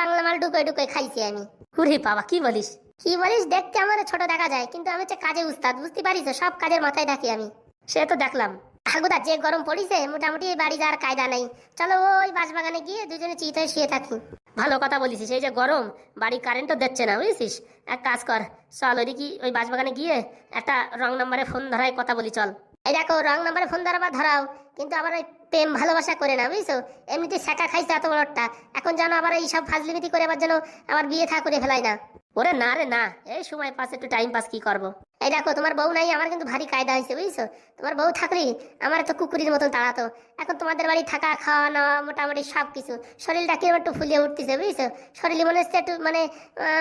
বাংলা মাল ঢুকে ঢুকে খাইছি আমি। উরে বাবা কি বলিস? কি বলিস দেখতে আমার ছোট দেখা যায় কিন্তু আমি হচ্ছে কাজে উস্তাদ বুঝতে পারিস সব কাজের মাথায় রাখি আমি। সে তো দেখলাম। হাগুদা যে গরম পড়িছে মোটামুটি বাড়ি যাওয়ার কায়দা নেই। চলো ওই বাঁশবাগানে গিয়ে দুজনে চিত হয়ে শুয়ে থাকি। ভালো কথা বলিস এই যে গরম বাড়ি কারেন্টও দিচ্ছে না বুঝছিস? এক কাজ কর চল ওইদিকে ওই বাসবাগানে গিয়ে একটা রং নাম্বারে ফোন ধরায় কথা বলি চল। এই দেখো রং নাম্বারে ফোন ধরাবা ধরাও। কিন্তু আবার ওই প্রেম ভালোবাসা করে না, বুঝছ? এমনিতে শেখা খাইছে এত বড়টা এখন যেন আবার এই সব ফাজলিমিতি করে আবার যেন আবার বিয়ে থা করে ফেলাই না। ওরে না রে, না। এই সময় পাস, একটু টাইম পাস কি করব? এই দেখো, তোমার বউ নাই, আমার কিন্তু ভারী কায়দা হয়েছে, বুঝছ? তোমার বউ থাকলি আমার তো কুকুরের মতন তাড়াতো। এখন তোমাদের বাড়ি থাকা খাওয়া নেওয়া মোটামুটি সব কিছু শরীরটা কিরম একটু ফুলিয়ে উঠতেছে, বুঝছ? শরীরে মনে হচ্ছে একটু মানে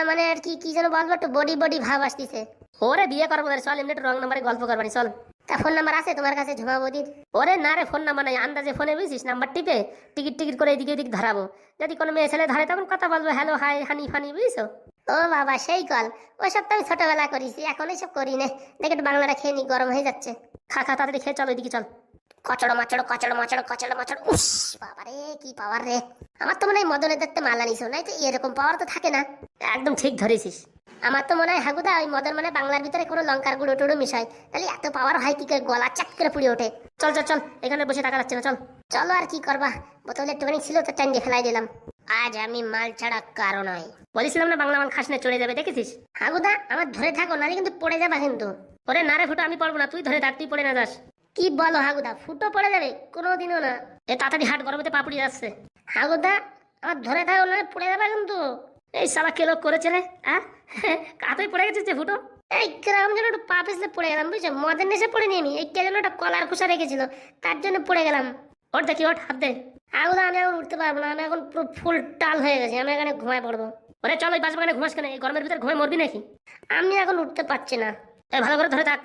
মানে আর কি কি যেন বলব, একটু বডি বডি ভাব আসতেছে। ওরে বিয়ে করব চল, এমনি একটু রং নাম্বারে গল্প করবানি, চল। তা ফোন নাম্বার আছে? তোমার কাছে ঝুমা বৌদির ওরে না রে, ফোন নাম্বার নাই। আন্দাজে ফোনে বুঝছিস? নাম্বার টিপে টিকিট টিকিট করে এদিকে ওদিকে ধরাবো। যদি কোনো মেয়ে ছেলে ধরে, তখন কথা বলব, হ্যালো, হাই, হানি ফানি বুঝছ? ও বাবা, সেই কল। ওসব তো আমি ছোটবেলা করেছি, এখন এইসব করি না। দেখে বাংলাটা খেয়ে নি, গরম হয়ে যাচ্ছে। খা খা, তাড়াতাড়ি খেয়ে চল ওইদিকে চল। কচড়ো মাচড়ো কচড়ো মাচড়ো কচড়ো মাচড়ো। উস, বাবা রে, কি পাওয়ার রে। আমার তো মনে হয় মদনের দেখতে মালা নিছো নাই তো এরকম পাওয়ার তো থাকে না। একদম ঠিক ধরেছিস। আমার তো মনে হয় হাগুদা ওই মদন মানে বাংলার ভিতরে কোনো লঙ্কার গুঁড়ো টুড়ো মিশাই। তাহলে এত পাওয়ার হয় কি করে? গলা চাক করে পুড়ে ওঠে। চল চল চল, এখানে বসে টাকা যাচ্ছে না, চল। চলো আর কি করবা? বোতলে একটুখানি ছিল তো টাইম ফেলাই দিলাম। আজ আমি মাল ছাড়া কারও নয় বলেছিলাম না বাংলা মাল খাস না, চলে যাবে, দেখেছিস? হাগুদা আমার ধরে থাকো, নাহলে কিন্তু পড়ে যাবা কিন্তু। ওরে না রে ফুটো, আমি পড়ব না, তুই ধরে থাক, তুই পড়ে না যাস। কি বলো হাগুদা ফুটো পড়ে যাবে, কোনোদিনও না। এ তাড়াতাড়ি হাট গরমেতে পাপড়ি যাচ্ছে। হাগুদা আমার ধরে থাকো না পড়ে যাবে কিন্তু। এই সালা কে লোক করেছে রে হ্যাঁ? কাতই পড়ে গেছিস যে ফুটো। এই গ্রাম যেন একটু পা পিছলে পড়ে গেলাম, বুঝছ? মদের নেশে পড়ে নি আমি এই কে যেন একটা কলার খোসা রেখেছিল, তার জন্য পড়ে গেলাম। ওর দেখি ওর হাত দে। হাগুদা আমি এখন উঠতে পারব না, আমি এখন পুরো ফুল টাল হয়ে গেছি, আমি এখানে ঘুমায় পড়ব। ওরে চলো ওই বাস বাগানে ঘুমাস কেন? এই গরমের ভিতরে ঘুমায় মরবি নাকি? আমি এখন উঠতে পারছি না। এই ভালো করে ধরে থাক।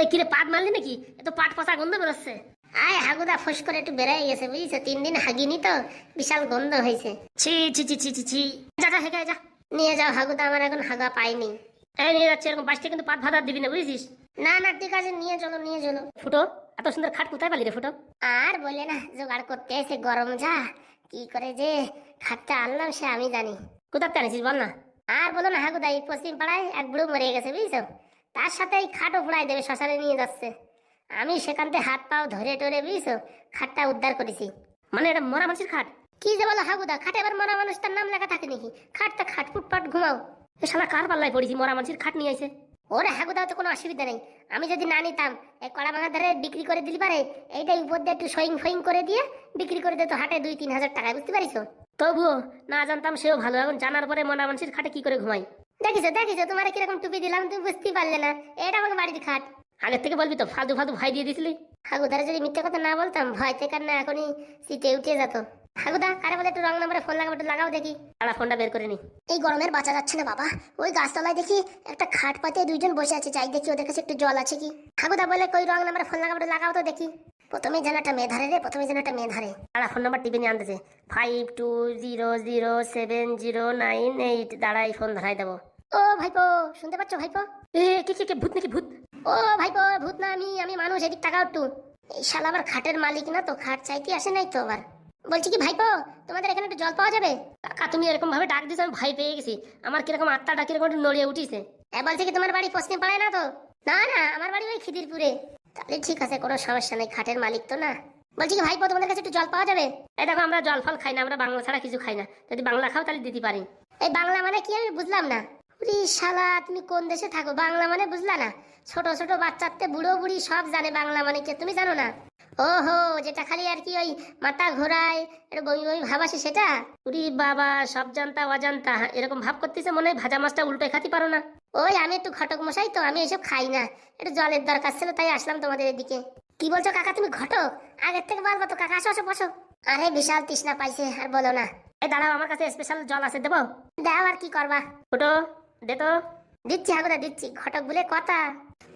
এই কিরে পাট মারলি নাকি? এ তো পাট পচা গন্ধ বেরোচ্ছে। আয় হাগুদা ফুস করে একটু বেড়ে গেছে বুঝছ? তিন দিন হাগিনি তো বিশাল গন্ধ হয়েছে। ছি ছি ছি ছি ছি ছি। যা যা হেগে যা। নিয়ে যাও হাগুদা আমার এখন হাগা পাইনি এই নিয়ে যাচ্ছে এরকম বাসটা কিন্তু পাট ভাত দিবি না বুঝছিস? না না ঠিক আছে নিয়ে চলো নিয়ে চলো। ফুটো এত সুন্দর খাট কোথায় পালি রে ফুটো? আর বলে না জোগাড় করতে এসে গরম যা। কি করে যে খাটটা আনলাম সে আমি জানি। কোথাতে আনিছিস বল না। আর বলো না হাগুদা এই পশ্চিম পাড়ায় এক বুড়ো মরে গেছে বুঝছ? তার সাথে এই খাটও ফুড়াই দেবে শ্মশানে নিয়ে যাচ্ছে। আমি সেখান থেকে হাত পাও ধরে টরে বুঝছ? খাটটা উদ্ধার করেছি। মানে এটা মরা মানুষের খাট? কি যে বলো হাগুদা খাটে এবার মরা মানুষটার নাম লেখা থাকে নাকি? খাটটা খাট ফুটপাট ঘুমাও। শালা কার পাল্লায় পড়েছি, মরা মানুষের খাট নিয়ে আইছে? ওরে হাগুদা তো কোনো অসুবিধা নেই। আমি যদি না নিতাম এই কড়া ভাঙা ধরে বিক্রি করে দিলি পারে, এইটাই উপর দিয়ে একটু সইং ফইং করে দিয়ে বিক্রি করে দিত হাটে দুই, তিন হাজার টাকায়, বুঝতে পারিস? তবুও না জানতাম সেও ভালো। এখন জানার পরে মরা মানুষের খাটে কি করে ঘুমাই? দেখিছো দেখিছো তোমার কীরকম টুপি দিলাম, তুমি বুঝতেই পারলে না। এটা আমাকে বাড়িতে খাট। আগের থেকে বলবি তো ফালতু ফালতু ভাই দিয়ে দিছিলি। হাগুদারে যদি মিথ্যে কথা না বলতাম ভয় থেকে না এখনই সিটে উঠে যেত। হাগুদা কারে বলে একটু রং নাম্বারে ফোন লাগাবো একটু লাগাও দেখি। তারা ফোনটা বের করে নি। এই গরমের বাঁচা যাচ্ছে না বাবা। ওই গাছতলায় দেখি একটা খাট পাতে দুইজন বসে আছে যাই দেখি ওদের কাছে একটু জল আছে কি। হাগুদা বলে কই রং নাম্বারে ফোন লাগাবো একটু লাগাও তো দেখি। প্রথমে যেন একটা মেয়ে ধারে রে প্রথমে যেন একটা মেয়ে ধারে ফোন নাম্বার টিপে নিয়ে আনতেছে। Five two zero zero seven zero nine eight দাঁড়াই ফোন ধরাই দেবো। ও ভাইপো শুনতে পাচ্ছ ভাইপো? এ কে কে কে ভূত নাকি ভূত? ও ভাইপো ভূত না আমি আমি মানুষ এদিক টাকা একটু। এই শালা আবার খাটের মালিক না তো খাট চাইতে আসে নাই তো আবার। বলছি কি ভাইপো তোমাদের এখানে একটু জল পাওয়া যাবে? কাকা তুমি এরকম ভাবে ডাক দিছো আমি ভয় পেয়ে গেছি। আমার কীরকম আত্মাটা কীরকম নড়িয়ে উঠিছে। হ্যাঁ বলছি কি তোমার বাড়ি পশ্চিম পাড়ায় না তো? না না আমার বাড়ি ওই খিদিরপুরে। তাহলে ঠিক আছে কোনো সমস্যা নেই খাটের মালিক তো না। বলছি কি ভাইপো তোমাদের কাছে একটু জল পাওয়া যাবে? এই দেখো আমরা জল ফল খাই না আমরা বাংলা ছাড়া কিছু খাই না। যদি বাংলা খাও তাহলে দিতে পারি। এই বাংলা মানে কি আমি বুঝলাম না। উরি শালা, তুমি কোন দেশে থাকো? বাংলা মানে বুঝলা না? ছোট ছোট বাচ্চাতে বুড়ো বুড়ি সব জানে বাংলা মানে কে, তুমি জানো না? ওহো, যেটা খালি আর কি ওই মাথা ঘোরায় একটু বমি বমি ভাব আসে সেটা? উরি বাবা সব জানতা অজান্তা এরকম ভাব করতেছে মনে হয় ভাজা মাছটা উল্টে খাতে পারো না। ওই, আমি একটু ঘটক মশাই তো, আমি এসব খাই না। একটু জলের দরকার ছিল, তাই আসলাম তোমাদের এদিকে। কি বলছো কাকা, তুমি ঘটক? আগের থেকে বলব তো কাকা, আসো আসো, বসো। আরে বিশাল তৃষ্ণা পাইছে, আর বলো না। এই দাঁড়াও, আমার কাছে স্পেশাল জল আছে, দেবো? দাও, আর কি করবা? ফুটো দে তো। দিচ্ছি হাগুদা দিচ্ছি। ঘটক বলে কথা।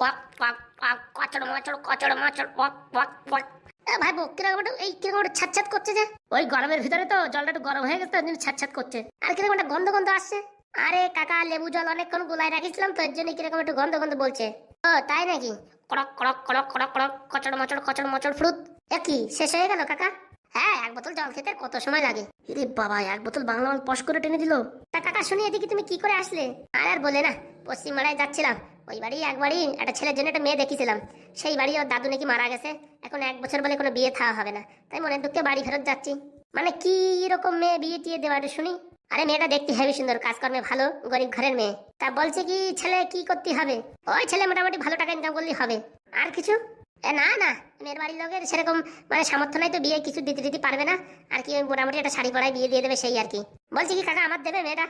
পক পক পক কচড় মচড় কচড় মচড় পক পক পক। এ ভাই বো কীরকম একটা এই কীরকম একটা ছাত ছাত করছে যে? ওই গরমের ভিতরে তো জলটা একটু গরম হয়ে গেছে তো ছাট ছাট করছে। আর কীরকম একটা গন্ধ গন্ধ আসছে? আরে কাকা লেবু জল অনেকক্ষণ গুলাই রাখিছিলাম তো এর জন্য কীরকম একটু গন্ধ গন্ধ বলছে। ও তাই নাকি? কড়ক কড়ক কড়ক কড়ক কড়ক কচড় মচড় কচড় মচড় ফ্রুট। এ কি শেষ হয়ে গেল কাকা? হ্যাঁ এক বোতল জল খেতে কত সময় লাগে? রে বাবা, এক বোতল বাংলা মাল পশ করে টেনে দিল। তা কাকা, শুনি এদিকে তুমি কি করে আসলে? আর আর বলে না পশ্চিমবাড়ায় যাচ্ছিলাম। ওই বাড়ি এক বাড়ি, একটা ছেলের জন্য একটা মেয়ে দেখেছিলাম। সেই বাড়ি ওর দাদু নাকি মারা গেছে। এখন এক বছর বলে কোনো বিয়ে থাওয়া হবে না। তাই মনে দুঃখে বাড়ি ফেরত যাচ্ছি। মানে কি রকম মেয়ে বিয়ে টিয়ে দেওয়া একটু শুনি। আরে মেয়েটা দেখতে হেবি সুন্দর, কাজকর্মে ভালো, গরিব ঘরের মেয়ে। তা বলছে কি ছেলে কি করতে হবে? ওই ছেলে মোটামুটি ভালো টাকা ইনকাম করলেই হবে। আর কিছু? না না, মেয়ের বাড়ির লোকের সেরকম মানে সামর্থ্য নাই তো, বিয়ে কিছু দিতে দিতে পারবে না। আর কি মোটামুটি একটা শাড়ি পরায় বিয়ে দিয়ে দেবে সেই আর কি। বলছি কি, কাকা আমার দেবে মেয়েটা?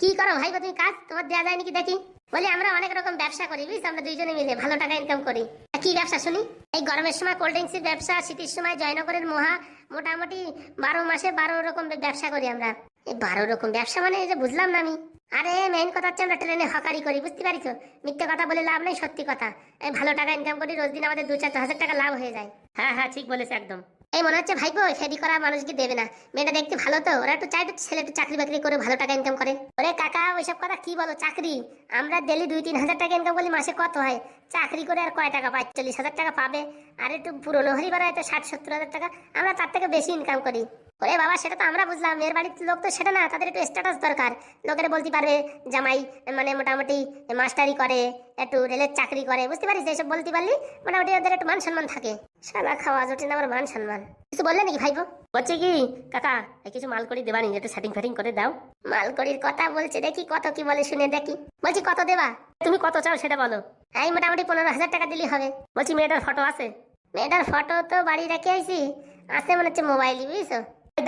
কি করো ভাই তুমি কাজ তোমার দেওয়া যায় নাকি দেখি? বলি আমরা অনেক রকম ব্যবসা করি, বুঝছ? আমরা দুইজনে মিলে ভালো টাকা ইনকাম করি। কি ব্যবসা শুনি? এই গরমের সময় কোল্ড ড্রিঙ্কসের ব্যবসা, শীতের সময় জয়নগরের মহা মোটামুটি বারো মাসে বারো রকম ব্যবসা করি আমরা। এই বারো রকম ব্যবসা মানে এই যে বুঝলাম না আমি। আরে মেইন কথা হচ্ছে আমরা ট্রেনে হকারি করি, বুঝতে পারিছো? মিথ্যে কথা বলে লাভ নেই, সত্যি কথা। এই ভালো টাকা ইনকাম করি, রোজ দিন আমাদের দু চার হাজার টাকা লাভ হয়ে যায়। হ্যাঁ হ্যাঁ ঠিক বলেছে একদম। এই, মনে হচ্ছে ভাইপো ফেরি করা মানুষকে দেবে না। মেয়েটা দেখতে ভালো তো, ওরা একটু চাই ছেলে একটু চাকরি বাকরি করে, ভালো টাকা ইনকাম করে। ওরে কাকা, ওইসব কথা কি বলো, চাকরি? আমরা ডেলি দুই তিন হাজার টাকা ইনকাম করলে মাসে কত হয়? চাকরি করে আর কয় টাকা চল্লিশ হাজার টাকা পাবে? আর একটু পুরনো হরি বাড়া তো ষাট সত্তর হাজার টাকা আমরা তার থেকে বেশি ইনকাম করি। ওরে বাবা, সেটা তো আমরা বুঝলাম। মেয়ের বাড়ির লোক তো সেটা না, তাদের একটু স্ট্যাটাস দরকার। লোকেরা বলতে পারবে, জামাই মানে মোটামুটি মাস্টারি করে, একটু রেলের চাকরি করে। বুঝতে পারিস? এসব বলতে পারলি মোটামুটি ওদের একটু মান সম্মান থাকে। সালা খাওয়া না আমার মান সম্মান। কিছু বললে নাকি ভাইপো? বলছে কি, কাকা কিছু মাল করি দেবানি একটু সেটিং ফেটিং করে দাও। মালকড়ির কথা বলছে, দেখি কত কি বলে শুনে দেখি। বলছি কত দেবা? তুমি কত চাও সেটা বলো। আমি মোটামুটি পনেরো হাজার টাকা দিলেই হবে। বলছি, মেয়েটার ফটো আছে? মেয়েটার ফটো তো বাড়ি রেখে আইছি। আছে মনে হচ্ছে মোবাইলই বুঝছ?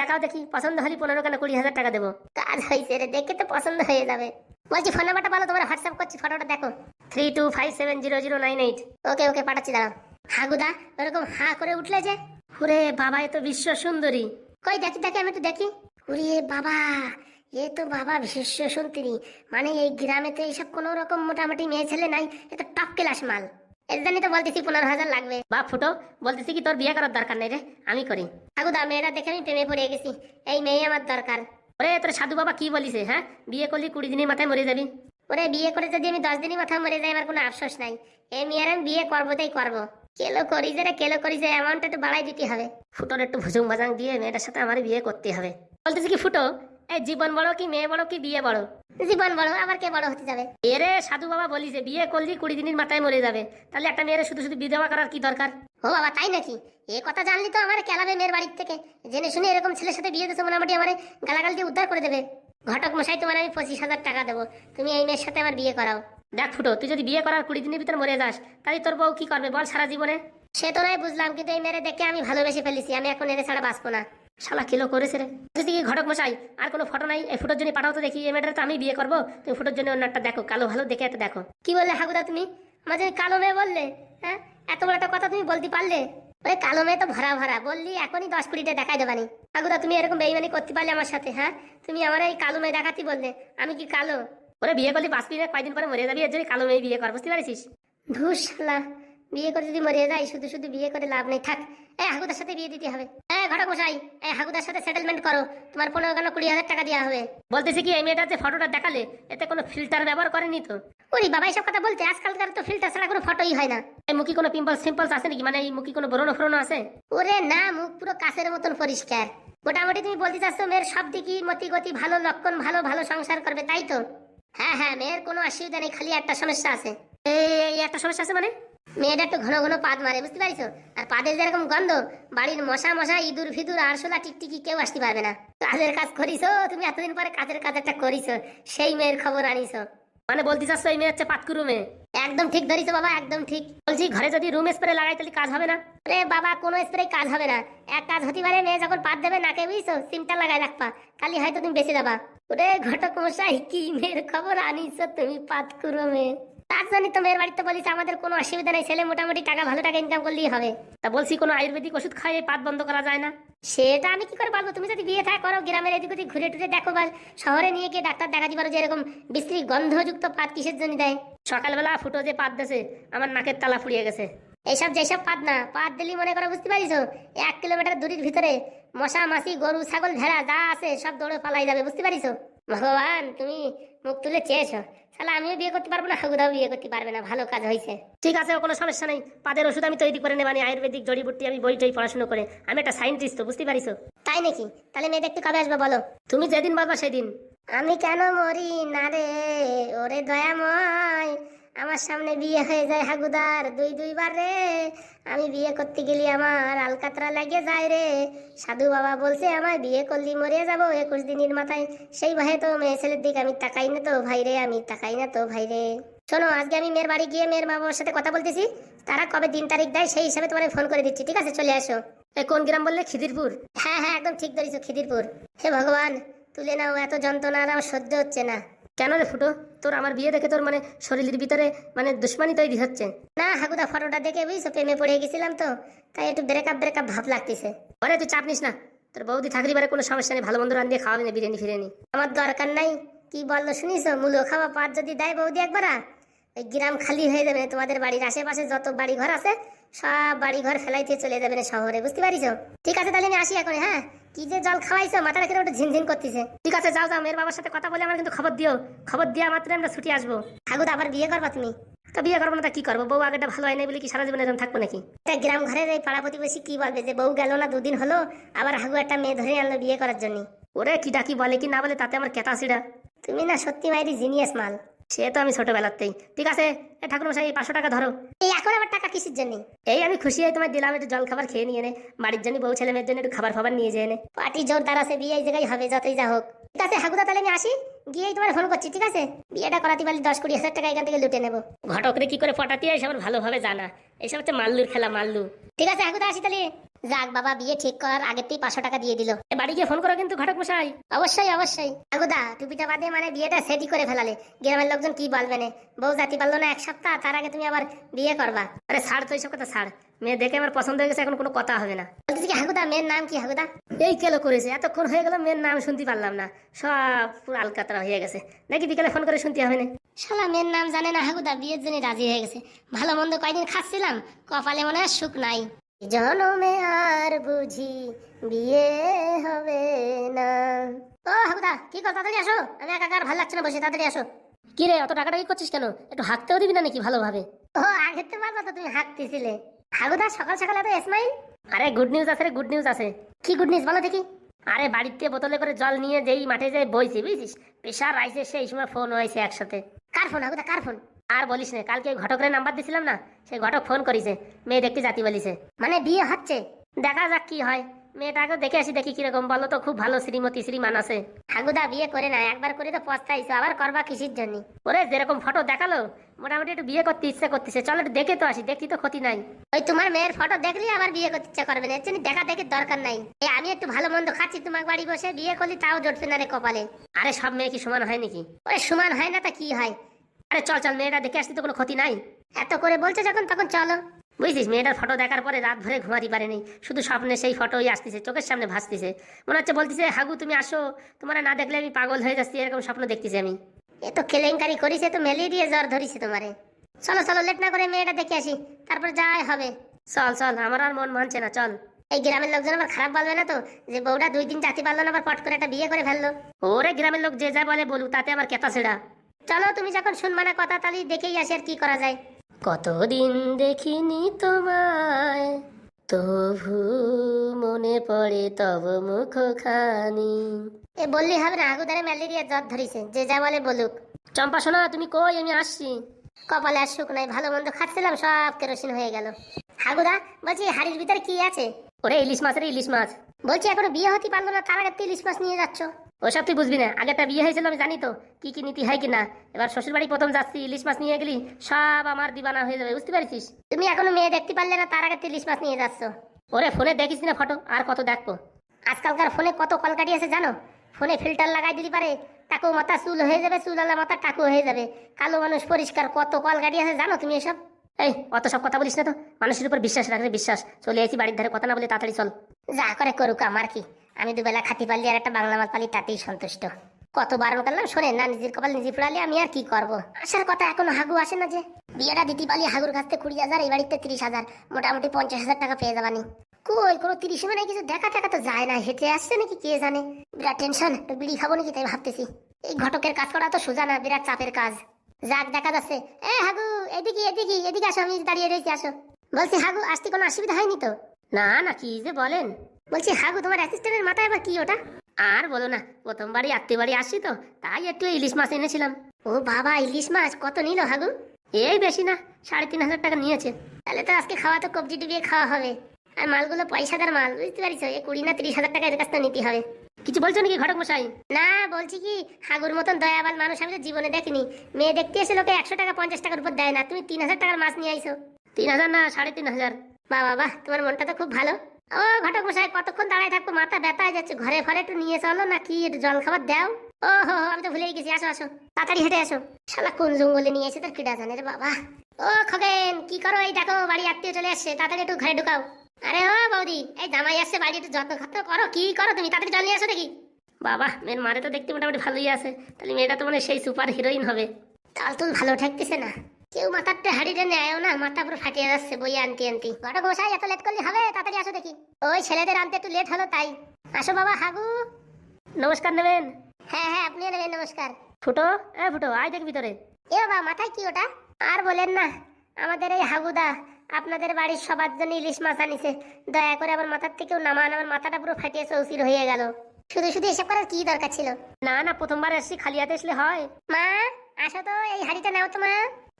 দেখাও দেখি, পছন্দ হলে পনেরো কেন কুড়ি হাজার টাকা দেবো? কাজ হয়েছে রে, দেখে তো পছন্দ হয়ে যাবে। বলছি ফোন নাম্বারটা বলো, তোমার হোয়াটসঅ্যাপ করছি ফটোটা দেখো। Three two five seven zero zero nine eight okay okay, পাঠাচ্ছি, দাঁড়াও। হাগুদা, ওরকম হা করে উঠলে যে, ওরে বাবা, এ তো বিশ্ব সুন্দরী। কই, দেখি দেখি, আমি একটু দেখি। উড়িয়ে বাবা এ তো বাবা বিশেষ্য শুনতিনি মানে এই গ্রামে তো এইসব কোনো রকম মোটামুটি মেয়ে ছেলে নাই এ তো টপ ক্লাস মাল। এর জন্যই তো বলতেছি পনেরো হাজার লাগবে। বাপ ফুটো বলতেছি কি তোর বিয়ে করার দরকার নেই রে? আমি করি। ঠাকুদা মেয়েটা দেখে আমি প্রেমে পড়ে গেছি। এই মেয়ে আমার দরকার। ওরে তোর সাধু বাবা কি বলিছে হ্যাঁ? বিয়ে করলি কুড়ি দিনের মাথায় মরে যাবি। ওরে বিয়ে করে যদি আমি দশ দিনই মাথা মরে যাই আমার কোনো আফসোস নাই। এই মেয়ের আমি বিয়ে করব তাই করব। কেলো করি যে রে কেলো করি যে অ্যামাউন্টটা একটু বাড়াই দিতে হবে। ফুটোর একটু ভুজুং বাজাং দিয়ে মেয়েটার সাথে আমার বিয়ে করতে হবে। বলতেছি কি ফুটো এই জীবন বড় কি মেয়ে বড় কি বিয়ে বড়? জীবন বড় আবার কে বড় হতে যাবে? এরে সাধু বাবা বলি যে বিয়ে করলি কুড়ি দিনের মাথায় মরে যাবে। তাহলে একটা মেয়ের শুধু শুধু বিধবা করার কি দরকার? ও বাবা তাই নাকি? এ কথা জানলি তো আমার কেলাবে মেয়ের বাড়ির থেকে। জেনে শুনে এরকম ছেলের সাথে বিয়ে দিতে মোটামুটি আমার গালাগাল দিয়ে উদ্ধার করে দেবে। ঘটক মশাই তোমার আমি পঁচিশ হাজার টাকা দেবো। তুমি এই মেয়ের সাথে আমার বিয়ে করাও। দেখ ফুটো তুই যদি বিয়ে করার কুড়ি দিনের ভিতরে মরে যাস তাহলে তোর বউ কি করবে? বল সারা জীবনে। সে তো নয় বুঝলাম কিন্তু এই মেয়ের দেখে আমি ভালোবেসে ফেলেছি। আমি এখন এর ছাড়া বাঁচবো না। শালা কিলো করেছে রে? যদি ঘটক মশাই, আর কোনো ফটো নাই? এই ফুটোর জন্য পাঠাও তো দেখি, এই মেয়েটা তো আমি বিয়ে করব। তুমি ফুটোর জন্য অন্য একটা দেখো, কালো ভালো দেখে একটা দেখো। কি বললে হাগুদা তুমি? যে কালো মেয়ে বললে হ্যাঁ? এত বড় একটা কথা তুমি বলতে পারলে? ওই কালো মেয়ে তো ভরা ভরা, বললি এখনই দশ কুড়িটা দেখাই দেবানি। হাগুদা, তুমি এরকম বেইমানি করতে পারলে আমার সাথে হ্যাঁ? তুমি আমার এই কালো মেয়ে দেখাতে বললে, আমি কি কালো? ওরে বিয়ে করলি বাঁচবি না কয়দিন পরে মরে যাবি, এর জন্য কালো মেয়ে বিয়ে কর, বুঝতে পারিস ধুস বিয়ে করে যদি মরে যাই শুধু শুধু বিয়ে করে লাভ নেই। থাক এই হাগুদার সাথে বিয়ে দিতে হবে। হ্যাঁ ঘটক মশাই এই হাগুদার সাথে সেটেলমেন্ট করো। তোমার পনেরো কেন কুড়ি হাজার টাকা দেওয়া হবে? বলতেছি কি এই মেয়েটার যে ফটোটা দেখালে এতে কোনো ফিল্টার ব্যবহার করেনি তো? ওরে বাবা এসব কথা বলতে আজকালকার তো ফিল্টার ছাড়া কোনো ফটোই হয় না। এই মুখে কোনো পিম্পলস সিম্পলস আছে নাকি? মানে এই মুখে কোনো ব্রণ ফ্রণ আছে? ওরে না মুখ পুরো কাছের মতন পরিষ্কার। মোটামুটি তুমি বলতে চাচ্ছ মেয়ের সব দিকই মতি গতি ভালো লক্ষণ ভালো ভালো সংসার করবে তাই তো? হ্যাঁ হ্যাঁ মেয়ের কোনো অসুবিধা নেই খালি একটা সমস্যা আছে। এই একটা সমস্যা আছে মানে? মেয়েটা একটু ঘন ঘন পাদ মারে, বুঝতে পারিছো আর পাদের যেরকম গন্ধ, বাড়ির মশা মশা, ইঁদুর ফিদুর আরশোলা টিকটিকি কেউ আসতে পারবে না। কাজের কাজ করিছো তুমি এতদিন পরে কাজের কাজ একটা করিছো সেই মেয়ের খবর আনিছো মানে বলতে চাচ্ছ এই মেয়ে হচ্ছে পাতকুরু মেয়ে। একদম ঠিক ধরিছো বাবা, একদম ঠিক। বলছি, ঘরে যদি রুম স্প্রে লাগাই, তাহলে কাজ হবে না? রে বাবা, কোনো স্প্রে কাজ হবে না। এক কাজ হতে পারে, মেয়ে যখন পাত দেবে নাকে বুঝছ সিমটা লাগাই রাখবা। কালি হয়তো তুমি বেঁচে যাবা। ওরে ঘটক মশাই কি মেয়ের খবর আনিস তুমি পাত করো মেয়ে। তার জন্য তো মেয়ের বাড়িতে বলিস আমাদের কোনো অসুবিধা নেই ছেলে মোটামুটি টাকা ভালো টাকা ইনকাম করলেই হবে। তা বলছি কোনো আয়ুর্বেদিক ওষুধ খাইয়ে পাত বন্ধ করা যায় না? সেটা আমি কি করে পারব? তুমি যদি বিয়ে থাক করো গ্রামের এদিক ওদিক ঘুরে টুরে দেখো বা শহরে নিয়ে গিয়ে ডাক্তার দেখাতে পারো যে এরকম বিশ্রী গন্ধযুক্ত পাত কিসের জন্য দেয়। সকালবেলা ফুটো যে পাত দেছে আমার নাকের তালা ফুরিয়ে গেছে। এইসব যেসব পাত না পাত দিলি মনে করো বুঝতে পারিস এক কিলোমিটার দূরের ভিতরে মশা মাছি গরু ছাগল ভেড়া যা আছে সব দৌড়ে পালাই যাবে বুঝতে পারিস ভগবান তুমি মুখ তুলে চেয়েছো। তাহলে আমিও বিয়ে করতে পারব না হাগুদাও বিয়ে করতে পারবে না ভালো কাজ হয়েছে ঠিক আছে কোনো সমস্যা নেই। পাদের ওষুধ আমি তৈরি করে নেবানি আয়ুর্বেদিক জড়িবুটি আমি বই টই পড়াশোনা করে। আমি একটা সাইন্টিস্ট তো বুঝতে পারিস তাই নাকি? তাহলে মেয়ে দেখতে কবে আসবে বলো? তুমি যেদিন বলবা সেদিন। আমি কেন মরি না রে? ওরে দয়াময়। আমার সামনে বিয়ে হয়ে যায় হাগুদার দুই দুইবার রে। আমি বিয়ে করতে গেলি আমার আলকাতরা লাগে যায় রে। সাধু বাবা বলছে আমার বিয়ে করলি মরে যাব একুশ দিনের মাথায়। সেই ভয়ে তো মেয়ে ছেলের দিকে আমি তাকাই না তো ভাই রে আমি তাকাই না তো ভাই রে। শোনো আজকে আমি মেয়ের বাড়ি গিয়ে মেয়ের মা বাবার সাথে কথা বলতেছি। তারা কবে দিন তারিখ দেয় সেই হিসাবে তোমার ফোন করে দিচ্ছি ঠিক আছে? চলে আসো। কোন গ্রাম বললে? খিদিরপুর? হ্যাঁ হ্যাঁ একদম ঠিক ধরেছো খিদিরপুর। হে ভগবান তুলে নাও এত যন্ত্রণা আর আমার সহ্য হচ্ছে না। কেন রে ফুটো? তোর আমার বিয়ে দেখে তোর মানে শরীরের ভিতরে মানে দুশ্মনী তৈরি হচ্ছে। না হাগুদা, ফটোটা দেখে বুঝছ, প্রেমে পড়ে গেছিলাম তো, তাই একটু ব্রেকআপ ব্রেকআপ ভাব লাগতেছে। ওরে, তুই চাপ নিস না। তোর বৌদি থাকলি পারে কোনো সমস্যা নেই, ভালো মন্দ রান দিয়ে খাওয়াবি না বিরিয়ানি ফিরিয়ানি। আমার দরকার নাই, কি বলল শুনিস? মূলো খাওয়া পাত যদি দেয় বৌদি একবার। ওই গ্রাম খালি হয়ে যাবে, তোমাদের বাড়ির আশেপাশে যত বাড়ি ঘর আছে, সব বাড়ি ঘর ফেলাইতে চলে যাবে না শহরে, বুঝতে পারিস? ঠিক আছে, তাহলে আমি আসি এখন হ্যাঁ? কি যে জল খাওয়াইছো, মাথাটা কীরকম একটু ঝিনঝিন করতেছে? ঠিক আছে, যাও যাও, মেয়ের বাবার সাথে কথা বলে আমার কিন্তু খবর দিও। খবর দিয়ে মাত্র আমরা ছুটি আসব। হাগুদা আবার বিয়ে করবা তুমি? তো বিয়ে করব না তা কি করব? বউ আগেটা ভালো হয় নাই বলে কি সারা জীবন এরকম থাকব নাকি? একটা গ্রাম ঘরের এই পাড়া প্রতিবেশী কি বলবে যে, বউ গেল না, দুদিন হলো, আবার হাগু একটা মেয়ে ধরে আনলো বিয়ে করার জন্য? ওরে, কি ডাকি বলে কি না বলে তাতে আমার কেতা সিডা তুমি না সত্যি মাইরি জিনিয়াস মাল। সে তো আমি ছোটবেলাতেই ঠিক আছে? ঠাকুর মশাই পাঁচশো টাকা ধরো। এই এখন আবার টাকা কিসের জন্য? এই আমি খুশি হয়ে তোমায় দিলাম, একটু জল খাবার খেয়ে নিয়ে নে। বাড়ির জন্য বউ ছেলে মেয়ের জন্য একটু খাবার ফাবার নিয়ে যেয়ে নে। পার্টি জোরদার আছে, বিয়ে এই জায়গায় হবে, যতই যা হোক। ঠিক আছে, হাগুদা, তাহলে আমি আসি। গিয়েই তোমার ফোন করছি, ঠিক আছে? বিয়েটা করাতে পারলে দশ কুড়ি হাজার টাকা এখান থেকে লুটে নেব। ঘটকরে কি করে পটাতে হয় সবার ভালোভাবে জানা। এইসব হচ্ছে মাল্লুর খেলা, মাল্লু। ঠিক আছে, হাগুদা, আসি তাহলে। যাক বাবা বিয়ে ঠিক করার আগেতেই পাঁচশো টাকা দিয়ে দিল। বাড়ি গিয়ে ফোন করো কিন্তু ঘটক মশাই। অবশ্যই অবশ্যই। হাগুদা টুপিটা বাদে মানে বিয়েটা সেটি করে ফেলালে। গ্রামের লোকজন কি বলবে না? বউ জাতি পারল না এক সপ্তাহ তার আগে তুমি আবার বিয়ে করবা। আরে ছাড় তো এইসব কথা ছাড়। মেয়ে দেখে আমার পছন্দ হয়ে গেছে এখন কোনো কথা হবে না। বলতেছি কি হাগুদা মেয়ের নাম কি হাগুদা এই কেলো করেছে? এতক্ষণ হয়ে গেল মেয়ের নাম শুনতে পারলাম না। সব পুরো আলকাতরা হয়ে গেছে। নাকি বিকেলে ফোন করে শুনতে হবে না? শালা মেয়ের নাম জানে না হাগুদা বিয়ের জন্য রাজি হয়ে গেছে। ভালো মন্দ কয়দিন খাচ্ছিলাম কপালে মনে হয় সুখ নাই। জনমে আর বুঝি বিয়ে হবে না। ও হাগুদা কি কর তাড়াতাড়ি আসো। আমি একা আর ভালো লাগছে না বসে তাড়াতাড়ি আসো। কি রে অত টাকাটা কি করছিস কেন? একটু হাঁকতেও দিবি না নাকি ভালোভাবে? ও আগে তো পারবা তো তুমি হাঁকতেছিলে। হাগুদা সকাল সকাল এত স্মাইল আরে গুড নিউজ আছে রে গুড নিউজ আছে। কি গুড নিউজ বলো দেখি। আরে বাড়িতে বোতলে করে জল নিয়ে যেই মাঠে যাই বইছি বুঝছিস প্রেশার আইসে সেই সময় ফোন হয়েছে একসাথে। কার ফোন হাগুদা কার ফোন আর বলিস না কালকে ঘটকের নাম্বার দিছিলাম না সেই ঘটক ফোন করিছে মেয়ে দেখতে জাতি বলিছে। মানে বিয়ে হচ্ছে? দেখা যাক কি হয় মেয়েটাকে দেখে আসি দেখি কীরকম বলো তো খুব ভালো শ্রীমতী শ্রীমান আছে। হাগুদা বিয়ে করে না একবার করে তো পস্তাইছো আবার করবা কিসির জন্য? ওরে যেরকম ফটো দেখাল মোটামুটি একটু বিয়ে করতে ইচ্ছে করতেছে চলো একটু দেখে তো আসি দেখি তো ক্ষতি নাই। ওই তোমার মেয়ের ফটো দেখলি আবার বিয়ে করতে ইচ্ছা করবে না এর জন্য দেখা দেখি দরকার নাই। এই আমি একটু ভালো মন্দ খাচ্ছি তোমার বাড়ি বসে বিয়ে করলি তাও জটবে না রে কপালে। আরে সব মেয়ে কি সমান হয় নাকি? ওরে সমান হয় না তা কি হয়? আরে চল চল, মেয়েটা দেখে আসতে তো কোনো ক্ষতি নাই। এত করে বলছে যখন, তখন চলো। বুঝছিস, মেয়েটার ফটো দেখার পরে রাত ভরে ঘুমাতে পারেনি শুধু স্বপ্নে সেই ফটোই আসতেছে, চোখের সামনে ভাসতেছে। মনে হচ্ছে বলতেছে, হাগু, তুমি আসো। তোমার না দেখলে আমি পাগল হয়ে যাচ্ছি, এরকম স্বপ্ন দেখতেছি আমি। এ তো কেলেঙ্কারি করিছে তো ম্যালেরিয়া জ্বর ধরিছে তোমারে। চলো চলো, লেট না করে মেয়েটা দেখে আসি। তারপর যাই হবে। চল চল, আমার আর মন মানছে না, চল। এই গ্রামের লোকজন আবার খারাপ বলবে না তো? যে বউটা দুই দিন জাতি পারল না, আবার পট করে একটা বিয়ে করে ফেলল। ওরে গ্রামের লোক যে যা বলে বলুক, তাতে আমার কেতা ছেড়া। চলো তুমি যখন শুনবা না কথা তাহলে দেখেই আসি আর কি করা যায়। কতদিন দেখিনি তোমায় তবু মনে পড়ে তব মুখখানি। এ বললি হবে না আগুদারে ম্যালেরিয়া জ্বর ধরিছে যে যা বলে বলুক। চম্পা সোনা তুমি কই? আমি আসছি। কপালে আর সুখ নাই ভালো মন্দ খাচ্ছিলাম সব কেরোসিন হয়ে গেল। হাগুদা বলছি হাড়ির ভিতরে কি আছে? ওরে ইলিশ মাছ রে ইলিশ মাছ। বলছি এখনও বিয়ে হতে পারল না তার আগে ইলিশ মাছ নিয়ে যাচ্ছ। ওসব তুই বুঝবি না। আগে একটা বিয়ে হয়েছিল আমি জানি তো কি কি নীতি হয় কিনা। এবার শ্বশুর বাড়ি প্রথম যাচ্ছি ইলিশ মাছ নিয়ে গেলি সব আমার দিবানা হয়ে যাবে বুঝতে পারছিস? তুমি এখনও মেয়ে দেখতে পারলে না তার আগে তুই ইলিশ মাছ নিয়ে যাচ্ছ। ওরে ফোনে দেখিস না ফটো আর কত দেখব। আজকালকার ফোনে কত কলকাটি আছে জানো? ফোনে ফিল্টার লাগাই দিতে পারে টাকু মাথা চুল হয়ে যাবে চুল আলা মাথা টাকু হয়ে যাবে। কালো মানুষ পরিষ্কার কত কলকাটি আছে জানো তুমি এসব? এই অত সব কথা বলিস না তো? মানুষের উপর বিশ্বাস রাখলে বিশ্বাস। চলে আসি বাড়ির ধারে কথা না বলে তাড়াতাড়ি চল। যা করে করুক আমার কি? আমি দুবেলা খাতি পারলি আর একটা বাংলা মাল পালি, তাতেই সন্তুষ্ট। কত বারণ করলাম শোনে না, নিজের কপাল নিজে ফুরালে আমি আর কি করব? আসার কথা এখনও হাগু আসে না যে। বিয়েটা দিতে পারলি হাগুর কাছ থেকে কুড়ি হাজার, এই বাড়িতে তিরিশ হাজার, মোটামুটি পঞ্চাশ হাজার টাকা পেয়ে যাবানি। কই, কোনো তিরিশ মানে কিছু দেখা টাকা তো যায় না, হেঁটে আসছে নাকি কে জানে? বিরাট টেনশন একটু বিড়ি খাব নাকি তাই ভাবতেছি। এই ঘটকের কাজ করা তো সোজা না, বিরাট চাপের কাজ। যাক, দেখা যাচ্ছে। এ হাগু, এদিকে এদিকে এদিকে আসো, আমি দাঁড়িয়ে রয়েছি আসো। বলছি হাগু, আসতে কোনো অসুবিধা হয়নি তো? না না, কি যে বলেন। বলছি হাগু তোমার অ্যাসিস্ট্যান্টের মাথায় আবার কি ওটা? আর বলো না প্রথমবারই আত্মীয় বাড়ি আসছি তো তাই একটু ইলিশ মাছ এনেছিলাম। ও বাবা ইলিশ মাছ কত নিল হাগু এই বেশি না সাড়ে তিন হাজার টাকা নিয়েছে। তাহলে তো আজকে খাওয়া তো কবজি ডুবিয়ে খাওয়া হবে। আর মালগুলো পয়সাদার মাল বুঝতে পারিস এই কুড়ি না তিরিশ হাজার টাকা এর কাছ থেকে নিতে হবে। কিছু বলছো নাকি ঘটক মশাই? না বলছি কি হাগুর মতন দয়াবাল মানুষ আমি তো জীবনে দেখিনি। মেয়ে দেখতে এসে লোকে একশো টাকা পঞ্চাশ টাকার উপর দেয় না তুমি তিন হাজার টাকার মাছ নিয়ে আইছো তিন হাজার না সাড়ে তিন হাজার। বাহ বাহ তোমার মনটা তো খুব ভালো। ও ঘটক মশাই, কতক্ষণ দাঁড়ায় থাকব? মাথা ব্যথা হয়ে যাচ্ছে। ঘরে ফরে একটু নিয়ে চলো না কি, একটু জল খাবার দাও। ও হো আমি তো ভুলেই গেছি, আসো আসো। তাড়াতাড়ি হেঁটে আসো। শালা, কোন জঙ্গলে নিয়ে এসে তোর কিডা জানে বাবা। ও খগেন, কি করো এই দেখো, বাড়ি আত্মীয় চলে আসছে তাড়াতাড়ি একটু ঘরে ঢুকাও। আরে ও বৌদি, এই জামাই আসছে বাড়ি একটু যত্ন খাত্র করো। কি করো তুমি? তাড়াতাড়ি জল নিয়ে আসো দেখি। বাবা, মেয়ের মারে তো দেখতে মোটামুটি ভালোই আছে। তাহলে মেয়েটা তো মানে সেই সুপার হিরোইন হবে। তাল তুল ভালো ঠেকতেছে না। কেউ মাথার হাড়িটা নেয়ও না, মাথা পুরো ফাটিয়ে যাচ্ছে বই আনতে আনতে। ঘটক মশাই এত লেট করলে হবে? তাড়াতাড়ি আসো দেখি। ওই ছেলেদের আনতে একটু লেট হলো তাই। আসো বাবা, হাগু। নমস্কার নেবেন? হ্যাঁ হ্যাঁ আপনিও নেবেন নমস্কার। ফুটো? এ ফুটো, আয় দেখ ভিতরে। এ বাবা, মাথায় কি ওটা? আর বলেন না, আমাদের এই হাগুদা, আপনাদের বাড়ির সবার জন্য ইলিশ মাছ আনিছে। দয়া করে আমার মাথার থেকেও নামান, আমার মাথাটা পুরো ফাটিয়ে চৌচির হয়ে গেল। শুধু শুধু এসব করার কি দরকার ছিল? না না, প্রথমবার এসছি খালি হাতে আসলে হয়। মা, আসো তো, এই হাড়িটা নাও তো মা।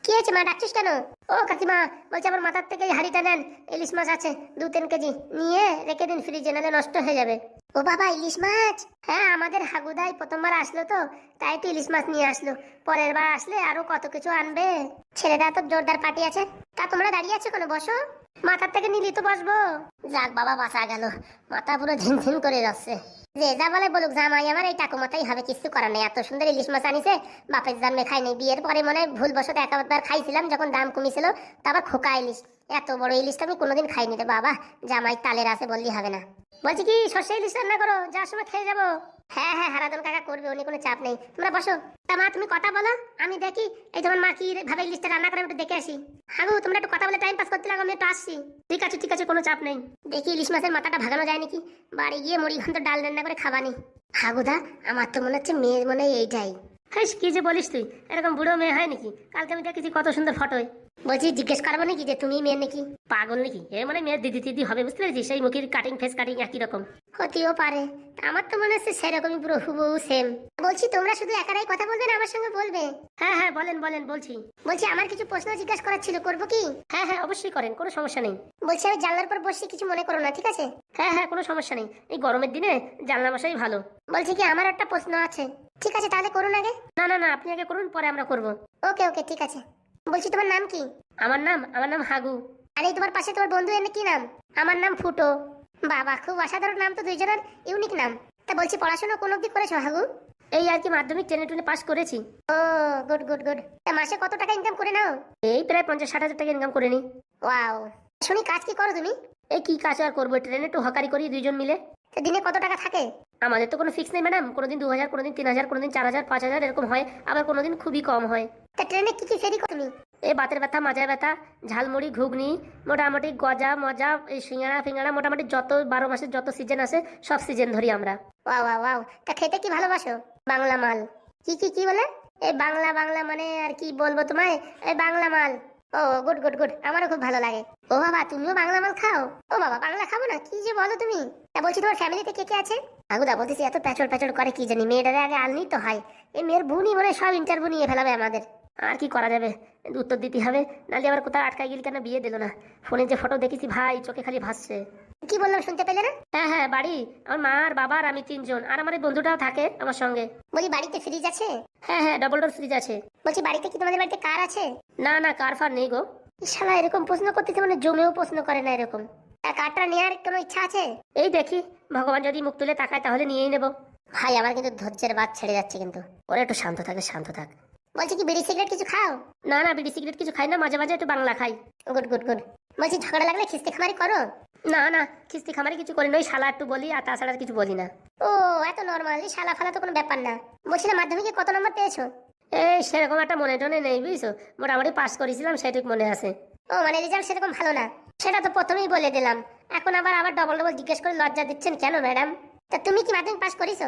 কি হয়েছে মা? ডাকছিস কেন? ও কাকিমা, বলছে আমার মাথার থেকে হাড়িটা নেন, ইলিশ মাছ আছে, দু তিন কেজি। নিয়ে রেখে দিন ফ্রিজে নাহলে নষ্ট হয়ে যাবে। ও বাবা, ইলিশ মাছ? হ্যাঁ আমাদের হাগুদাই প্রথমবার আসলো তো, তাই তো ইলিশ মাছ নিয়ে আসলো। পরের বার আসলে আরও কত কিছু আনবে। ছেলেটা তো জোরদার পার্টি আছে। তা তোমরা দাঁড়িয়ে আছো কেন? বসো। মাথার থেকে নিলি তো বসবো। যাক বাবা বাঁচা গেল। মাথা পুরো ঝিনঝিন করে যাচ্ছে। যে যা বলে বলুক জামাই আমার, এই টাকু মতাই হবে, কিছু করার নেই। এত সুন্দর ইলিশ মাছ আনিছে, বাপের জন্মে খাইনি বিয়ের পরে মনে ভুল বসত একবার খাইছিলাম, যখন দাম কমিয়েছিল তারপর খোকা ইলিশ। এত বড় ইলিশটা আমি কোনোদিন খাইনি রে বাবা, জামাই তালের আছে বললি হবে না। বলছি কি, সর্ষে ইলিশ রান্না করো যার সময় খেয়ে যাব। হ্যাঁ হ্যাঁ হারাদন কাকা করবে, উনি কোনো চাপ নেই। তোমরা বসো। তা মা, তুমি কথা বলো, আমি দেখি। এই তোমার মা কি ভাবে ইলিশটা রান্না করে একটু দেখে আসি। হাগু তোমরা একটু কথা বলে টাইম পাস করতে লাগো, আমি একটু আসছি। ঠিক আছে ঠিক আছে, কোনো চাপ নেই। দেখি ইলিশ মাছের মাথাটা ভাগানো যায় নাকি? বাড়ি গিয়ে মুড়ি ঘন্ট ডাল রান্না করে খাবানি। হাগুদা আমার তো মনে হচ্ছে মেয়ের মনে হয় এইটাই। হ্যাঁ কি যে বলিস তুই? এরকম বুড়ো মেয়ে হয় নাকি? কালকে আমি দেখেছি কত সুন্দর ফটোয় বলছি জিজ্ঞেস করব নাকি যে তুমি মেয়ে নাকি? পাগল নাকি? এ মানে মেয়ের দিদি দিদি হবে বুঝতে পেরেছিস? সেই মুখের কাটিং ফেস কাটিং একই রকম। হতেও পারে। আমার তো মনে হচ্ছে সেরকমই পুরো হুবহু সেম বলছি তোমরা শুধু একারাই কথা বলবে না আমার সঙ্গে বলবে? হ্যাঁ হ্যাঁ বলেন বলেন বলছি। বলছি আমার কিছু প্রশ্ন জিজ্ঞাসা করার ছিল করব কি? হ্যাঁ হ্যাঁ অবশ্যই করেন কোনো সমস্যা নেই। বলছি আমি জানলার পর বসে কিছু মনে করো না ঠিক আছে? হ্যাঁ হ্যাঁ কোনো সমস্যা নেই। এই গরমের দিনে জানলা মশাই ভালো। বলছি কি আমার একটা প্রশ্ন আছে। ঠিক আছে তাহলে করুন আগে। না না না আপনি আগে করুন পরে আমরা করব। ওকে ওকে ঠিক আছে। বলছি তোমার নাম কি? আমার নাম আমার নাম হাগু। আরে তোমার পাশে তোমার বন্ধু এনে কি নাম? আমার নাম ফুটো। বাবা খুব অসাধারণ নাম তো দুইজনের ইউনিক নাম। তা বলছি পড়াশোনা কোন অব্দি করেছ হাগু? এই আর কি মাধ্যমিক টেনে টুনে পাস করেছি। ও গুড গুড গুড তা মাসে কত টাকা ইনকাম করে নাও? এই প্রায় পঞ্চাশ ষাট হাজার টাকা ইনকাম করে নিই ওয়াও। শুনি কাজ কি করো তুমি? এই কি কাজ আর করব ট্রেনে একটু হকারি করি দুইজন মিলে। তা দিনে কত টাকা থাকে? আমাদের তো কোনো ফিক্স নেই ম্যাডাম কোনোদিন দু হাজার কোনোদিন তিন হাজার কোনোদিন চার হাজার পাঁচ হাজার এরকম হয়। আবার কোনোদিন খুবই কম হয়। তা ট্রেনে কি কি ফেরি করো তুমি? এই বাতের ব্যথা মাজায় ব্যথা ঝালমুড়ি ঘুগনি মোটামুটি গজা মজা এই সিঙ্গাড়া ফিঙ্গাড়া মোটামুটি যত বারো মাসের যত সিজন আছে সব সিজন ধরি আমরা। ওয়াও ওয়াও তা খেতে কি ভালোবাসো? বাংলা মাল। কি কি কি বলে? এই বাংলা বাংলা মানে আর কি বলব তোমায়? এই বাংলা মাল। ও গুড গুড গুড আমারও খুব ভালো লাগে। ও বাবা তুমিও বাংলা মাল খাও? ও বাবা বাংলা খাব না? কি যে বলো তুমি? তা বলছি তোমার ফ্যামিলিতে কে কে আছে? আগুদা বলতেছি এত প্যাচড় প্যাচড় করে কি জানি মেয়েটারে আগে আনলি তো হয়। এই মেয়ের বুনি মানে সব ইন্টারভিউ নিয়ে ফেলাবে আমাদের। আর কি করা যাবে? উত্তর দিতে হবে। নাহলে আবার কোথাও আটকাই গেলি কেন বিয়ে দিল না। ফোনে যে ফটো দেখেছি ভাই চোখে খালি ভাসছে। কি বললাম শুনতে পেলে না হ্যাঁ হ্যাঁ বাড়ি। আমার মা আর বাবা আর আমি তিনজন। আর আমার বন্ধুটাও থাকে আমার সঙ্গে। বলি বাড়িতে ফ্রিজ আছে? হ্যাঁ হ্যাঁ ডবল ডোর ফ্রিজ আছে। বলছি বাড়িতে কি তোমাদের বাড়িতে কার আছে? না না কার ফার নেই গো। শালা এরকম প্রশ্ন করতেছে মানে জমেও প্রশ্ন করে না এরকম। কারটা নেওয়ার কোনো ইচ্ছা আছে? এই দেখি। ভগবান যদি মুখ তুলে তাকায় তাহলে নিয়েই নেব। ভাই আমার কিন্তু ধৈর্যের বাদ ছেড়ে যাচ্ছে কিন্তু। ওরা একটু শান্ত থাকে শান্ত থাক। বলছি কি বিড়ি সিগারেট কিছু খাও? না না বিড়ি সিগারেট কিছু খাই না মাঝে মাঝে একটু বাংলা খাই। Good good good. বলছি ঝগড়া লাগলে খিস্তি খামারি করো? না না খিস্তি খামারি কিছু করি না ওই শালা একটু বলি আর তাছাড়া কিছু বলি না। ও এত নর্মাল শালা ফালা তো কোনো ব্যাপার না। বলছি না মাধ্যমিকে কত নম্বর পেয়েছ? এই সেরকম একটা মনে টনে নেই বুঝছ? মোটামুটি পাস করেছিলাম সেটুক মনে আছে। ও মানে রেজাল্ট সেরকম ভালো না। সেটা তো প্রথমেই বলে দিলাম। এখন আবার আবার ডবল ডবল জিজ্ঞেস করে লজ্জা দিচ্ছেন কেন ম্যাডাম তা তুমি কি মাধ্যমিক পাস করেছ?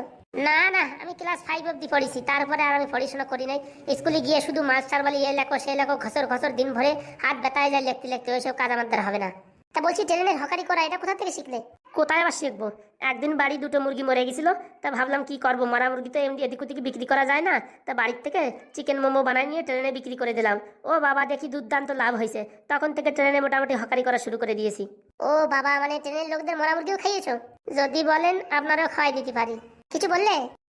না না, আমি ক্লাস ফাইভ অব্দি পড়েছি। তারপরে আর আমি পড়াশোনা করি নাই। স্কুলে গিয়ে শুধু মাস্টার বলে এ লেখো, সে লেখো ঘসর ঘসর দিন ভরে হাত ব্যথায় যায়, লিখতে লিখতে, ওইসব কাজ আমার হবে না। তা বলছি ট্রেনের হকারি করা এটা কোথা থেকে শিখলে? কোথায় আবার শিখব? একদিন বাড়ি দুটো মুরগি মরে গেছিল তা ভাবলাম কি করব? মরা মুরগি তো এমনি এদিক ওদিকে বিক্রি করা যায় না তা বাড়ির থেকে চিকেন মোমো বানাই নিয়ে ট্রেনে বিক্রি করে দিলাম। ও বাবা দেখি দুর্দান্ত লাভ হয়েছে। তখন থেকে ট্রেনে মোটামুটি হকারি করা শুরু করে দিয়েছি। ও বাবা মানে ট্রেনের লোকদের মরা মুরগিও খাইয়েছো? যদি বলেন আপনারাও খাওয়াই দিতে পারি। কিছু বললে?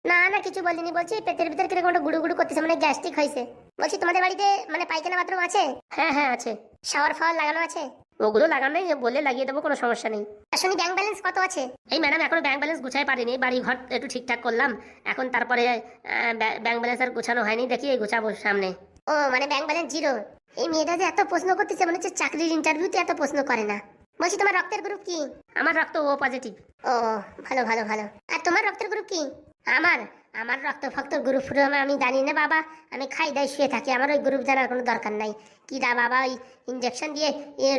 না না কিছু বলিনি বলছি পেটের ভিতর কীরকম একটা গুড়ু গুড়ু করতেছে মানে গ্যাস্ট্রিক হয়েছে। বলছি তোমাদের বাড়িতে মানে পায়খানা বাথরুম আছে? হ্যাঁ হ্যাঁ আছে। শাওয়ার ফাওয়ার লাগানো আছে? ওগুলো লাগানো নেই বলে লাগিয়ে দেবো কোনো সমস্যা নেই। শুনি ব্যাংক ব্যালেন্স কত আছে? এই ম্যাডাম এখনও ব্যাংক ব্যালেন্স গুছাই পারিনি বাড়ি ঘর একটু ঠিকঠাক করলাম। এখন তারপরে ব্যাংক ব্যালেন্স আর গোছানো হয়নি দেখি এই গোছাবো সামনে। ও মানে ব্যাংক ব্যালেন্স জিরো এই মেয়েটা যে এত প্রশ্ন করতেছে মনে হচ্ছে চাকরির ইন্টারভিউতে এত প্রশ্ন করে না। বলছি তোমার রক্তের গ্রুপ কি? আমার রক্ত ও পজিটিভ ও ভালো ভালো ভালো। আর তোমার রক্তের গ্রুপ কি? আমার? আমার রক্ত ফক্ত গ্রুপ ফুরু আমি জানি না বাবা। আমি খাই দাই শুয়ে থাকি, আমার ওই গ্রুপ জানার কোনো দরকার নাই। কি দা বাবা, ওই ইঞ্জেকশন দিয়ে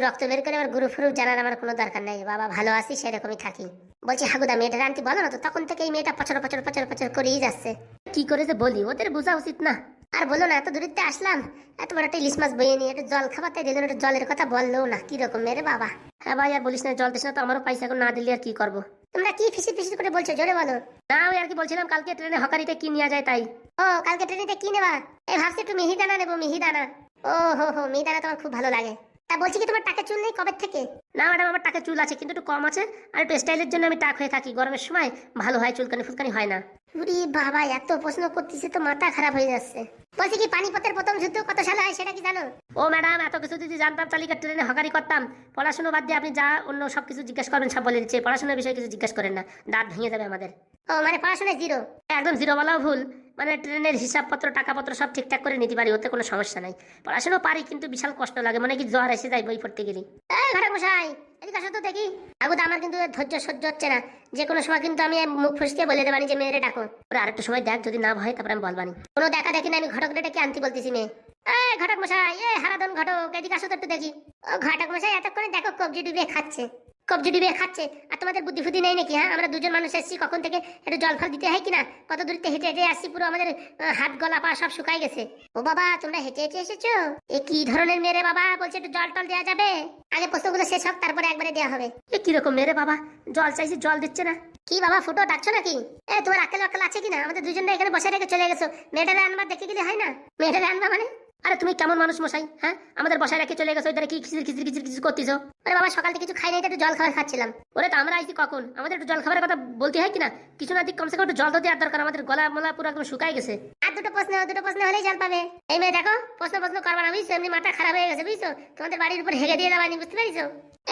রক্ত বের করে আমার গ্রুপ ফুরুপ জানার আমার কোনো দরকার নাই। বাবা ভালো আছি, সেরকমই থাকি। বলছি, হাগুদা, মেয়েটা আনতে বলো না তো, তখন থেকে এই মেয়েটা পচর পচর পচর পচর করেই যাচ্ছে। কি করে যে বলি, ওদের বোঝা উচিত না। আর বলো না, এত দূরিতে আসলাম, এত বড় একটা ইলিশ মাছ বইয়ে নিয়ে, একটু জল খাবার তাই দিলেন, একটু জলের কথা বলল না, কীরকম মেরে বাবা। হ্যাঁ ভাই, আর বলিস না, জল দিস না তো, আমারও পয়সা এখন না দিলে আর কি করব? তোমরা কি ফিসির ফিসির করে বলছো? জোরে বলো। না ওই আর কি বলছিলাম কালকে ট্রেনে হকারিতে কি নিয়ে যায় তাই। ও কালকে ট্রেনেতে কি নেবা? এই ভাবছি একটু মিহিদানা নেব মিহিদানা। ও হো হো মিহিদানা তোমার খুব ভালো লাগে। তা বলছি কি তোমার টাকা চুল নেই কবে থেকে? না ম্যাডাম আমার টাকা চুল আছে কিন্তু একটু কম আছে। আর একটু স্টাইলের জন্য আমি টাক হয়ে থাকি। গরমের সময় ভালো হয় চুলকানি ফুলকানি হয় না। উরি বাবা এত প্রশ্ন করতেছে তো মাথা খারাপ হয়ে যাচ্ছে। বলছি কি পানিপথের প্রথম যুদ্ধ কত সালে হয় সেটা কি জানো? ও ম্যাডাম এত কিছু যদি জানতাম তাহলে ট্রেনে হকারি করতাম? পড়াশোনা বাদ দিয়ে আপনি যা অন্য সব কিছু জিজ্ঞেস করবেন সব বলে দিচ্ছে। পড়াশোনার বিষয়ে কিছু জিজ্ঞেস করেন না। দাঁত ভেঙে যাবে আমাদের। ও মানে পড়াশোনায় জিরো একদম জিরো বলাও ভুল। মানে ট্রেনের হিসাবপত্র, টাকাপত্র সব ঠিকঠাক করে নিতে পারি, ওতে কোনো সমস্যা নাই। পড়াশোনা পারি কিন্তু বিশাল কষ্ট লাগে মানে কি জ্বর এসে যায় বই পড়তে গেলি। ঘরে মশাই এদিকে আসো তো দেখি। আগুদা আমার কিন্তু ধৈর্য সহ্য হচ্ছে না। যে কোনো সময় কিন্তু আমি মুখ ফুসকে বলে দেবানি যে, মেয়েরে ডাকো। ওরা আরেকটু সময় দেখ, যদি না ভয়, তারপরে আমি বলবানি। কোনো দেখা দেখি না আমি ঘটক ডেকে আনতে বলতেছি মেয়ে? এই ঘটক মশাই এ হারাদন ঘটক, এদিকে আসো তো একটু দেখি। ও ঘটক মশাই এতক্ষণে দেখো কবজি ডুবিয়ে খাচ্ছে। কবজি ডুবিয়ে খাচ্ছে। আর তোমাদের বুদ্ধি ফুদ্ধি নেই নাকি হ্যাঁ? আমরা দুজন মানুষ এসেছি, কখন থেকে একটু জল ফল দিতে হয় কিনা? কত দূর থেকে হেঁটে হেঁটে আসছি, পুরো আমাদের হাত গলা পা সব শুকাই গেছে। ও বাবা, তোমরা হেঁটে হেঁটে এসেছ? এ কি ধরনের মেরে বাবা? বলছে একটু জল টল দেওয়া যাবে? আগে প্রশ্নগুলো শেষ হোক, তারপরে একবারে দেওয়া হবে। এ কীরকম মেরে বাবা? জল চাইছি, জল দিচ্ছে না। কি বাবা, ফুটো, ডাকছো নাকি? এ, তোমার আকেল আকেল আছে কিনা? আমাদের দুজনটা এখানে বসে রেখে চলে গেছো। মেয়েটারে আনবার দেখে গেলে হয় না? মেয়েটারে আনবা মানে? আরে, তুমি কেমন মানুষ মশাই হ্যাঁ? আমাদের বসায় রেখে চলে গেছো ওইধারে কি খিচির খিচির খিচির খিচির করতেছো? আরে বাবা, সকাল থেকে কিছু খাই নাই একটু জল খাবার খাচ্ছিলাম। ওরে তো, আমরা আইছি কখন? আমাদের একটু জল খাবারের কথা বলতে হয় কিনা? কিছু না দিক কমসে কম একটু জল তো দেওয়ার দরকার। আমাদের গলা মলা পুরো একদম শুকাই গেছে। আর দুটো প্রশ্ন দুটো প্রশ্ন হলেই জল পাবে। এই মেয়ে, দেখো, প্রশ্ন প্রশ্ন করবা না, বুঝছ? এমনি মাথা খারাপ হয়ে গেছে, বুঝছ? তোমাদের বাড়ির উপর হেগে দিয়ে দেওয়া বুঝতে পারিছো?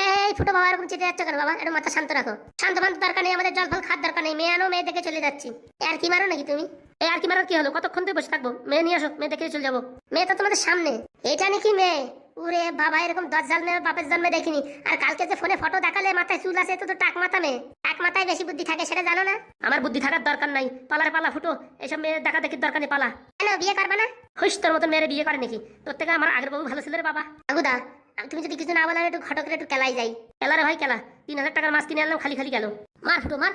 এই ফুটো বাবা, এরকম চেতে যাচ্ছ কেন বাবা? একটু মাথা শান্ত রাখো। শান্ত ফান্ত দরকার নেই, আমাদের জল ফল খাওয়ার দরকার নেই। মেয়ে আনো, মেয়ে দেখে চলে যাচ্ছি। আর কি মারো নাকি তুমি? এই আর কি মারার কি হলো? কতক্ষণ থেকে বসে থাকব? মেয়ে নিয়ে আসো, মেয়ে দেখে চলে যাব। মেয়ে তো তোমাদের সামনে। এটা নাকি মেয়ে? উরে বাবা এরকম দশ জাল মেয়ে বাপের জন্মে দেখিনি। আর কালকে যে ফোনে ফটো দেখালে মাথায় চুল আছে তো তো টাক মাথা মেয়ে। টাক মাথায় বেশি বুদ্ধি থাকে সেটা জানো না? আমার বুদ্ধি থাকার দরকার নাই। পালারে পালা ফুটো এসব মেয়ে দেখা দেখির দরকার নেই পালা। কেন বিয়ে করবা না? হইস তোর মতো মেয়েরে বিয়ে করে নাকি? তোর থেকে আমার আগের বাবু ভালো ছিল রে বাবা। আগুদা তুমি যদি কিছু না বলো আমি একটু ঘটকের একটু কেলাই যাই। কেলারে ভাই কেলা। তিন হাজার টাকার মাছ কিনে আনলাম খালি খালি গেল। মার ফুটো মার।